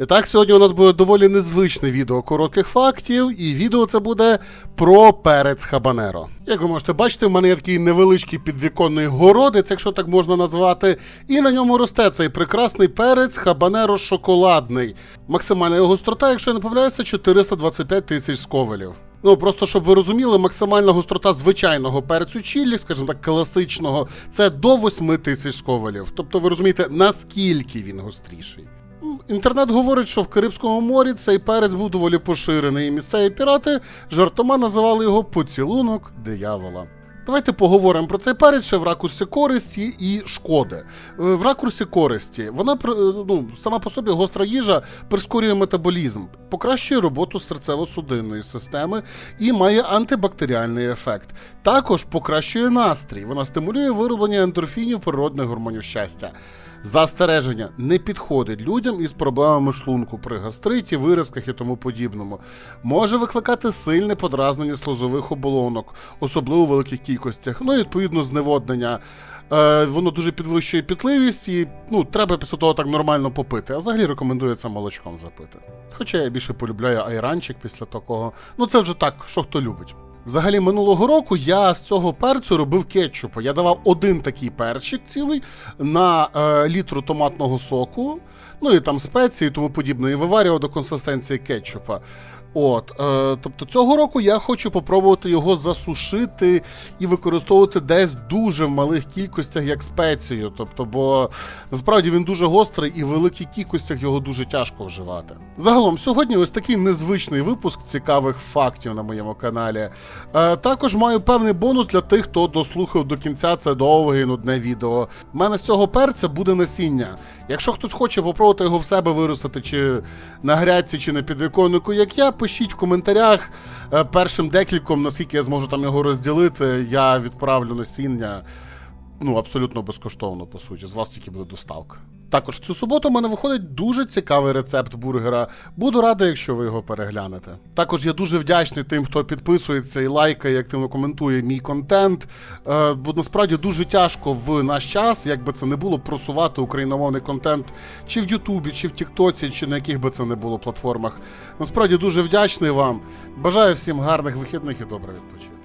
І так, сьогодні у нас буде доволі незвичне відео коротких фактів, і відео це буде про перець хабанеро. Як ви можете бачити, в мене є такий невеличкий підвіконний городець, якщо так можна назвати, і на ньому росте цей прекрасний перець хабанеро шоколадний. Максимальна його гострота, якщо я не помиляюся, 425 тисяч сковелів. Ну просто щоб ви розуміли, максимальна гострота звичайного перцю чілі, скажімо так, класичного, це до 8 тисяч сковелів. Тобто ви розумієте, наскільки він гостріший. М, Інтернет говорить, що в Карибському морі цей перець був доволі поширений, і місцеві пірати жартома називали його поцілунок диявола. Давайте поговоримо про цей перець ще в ракурсі користі і шкоди. Е, В ракурсі користі вона е, ну, сама по собі гостра їжа прискорює метаболізм, покращує роботу серцево-судинної системи і має антибактеріальний ефект. Також покращує настрій. Вона стимулює вироблення ендорфінів природних гормонів щастя. Застереження не підходить людям із проблемами шлунку при гастриті, виразках і тому подібному. Може викликати сильне подразнення слозових оболонок, особливо у великих кількостях. Ну і відповідно зневоднення. Е, воно дуже підвищує пітливість і ну, треба після того так нормально попити. А взагалі рекомендується молочком запити. Хоча я більше полюбляю айранчик після такого. Ну це вже так, що хто любить. Взагалі, минулого року я з цього перцю робив кетчупу. Я давав один такий перчик цілий на е, літру томатного соку, ну і там спеції тому подібне, і виварював до консистенції кетчупа. От, е, тобто цього року я хочу попробувати його засушити і використовувати десь дуже в малих кількостях як спецію. Тобто, бо насправді він дуже гострий і в великих кількостях його дуже тяжко вживати. Загалом, сьогодні ось такий незвичний випуск цікавих фактів на моєму каналі. Е, також маю певний бонус для тих, хто дослухав до кінця це довге і нудне відео. У мене з цього перця буде насіння. Якщо хтось хоче попробувати його в себе виростити, чи на грядці, чи на підвіконнику, як я, пишіть в коментарях Е, першим декільком, наскільки я зможу там його розділити, я відправлю насіння. Ну, абсолютно безкоштовно, по суті. З вас тільки буде доставка. Також цю суботу в мене виходить дуже цікавий рецепт бургера. Буду радий, якщо ви його переглянете. Також я дуже вдячний тим, хто підписується і лайкає, і активно коментує мій контент. Е, бо насправді дуже тяжко в наш час, як би це не було, просувати україномовний контент чи в Ютубі, чи в Тіктоці, чи на яких би це не було платформах. Насправді дуже вдячний вам. Бажаю всім гарних вихідних і добре відпочинку.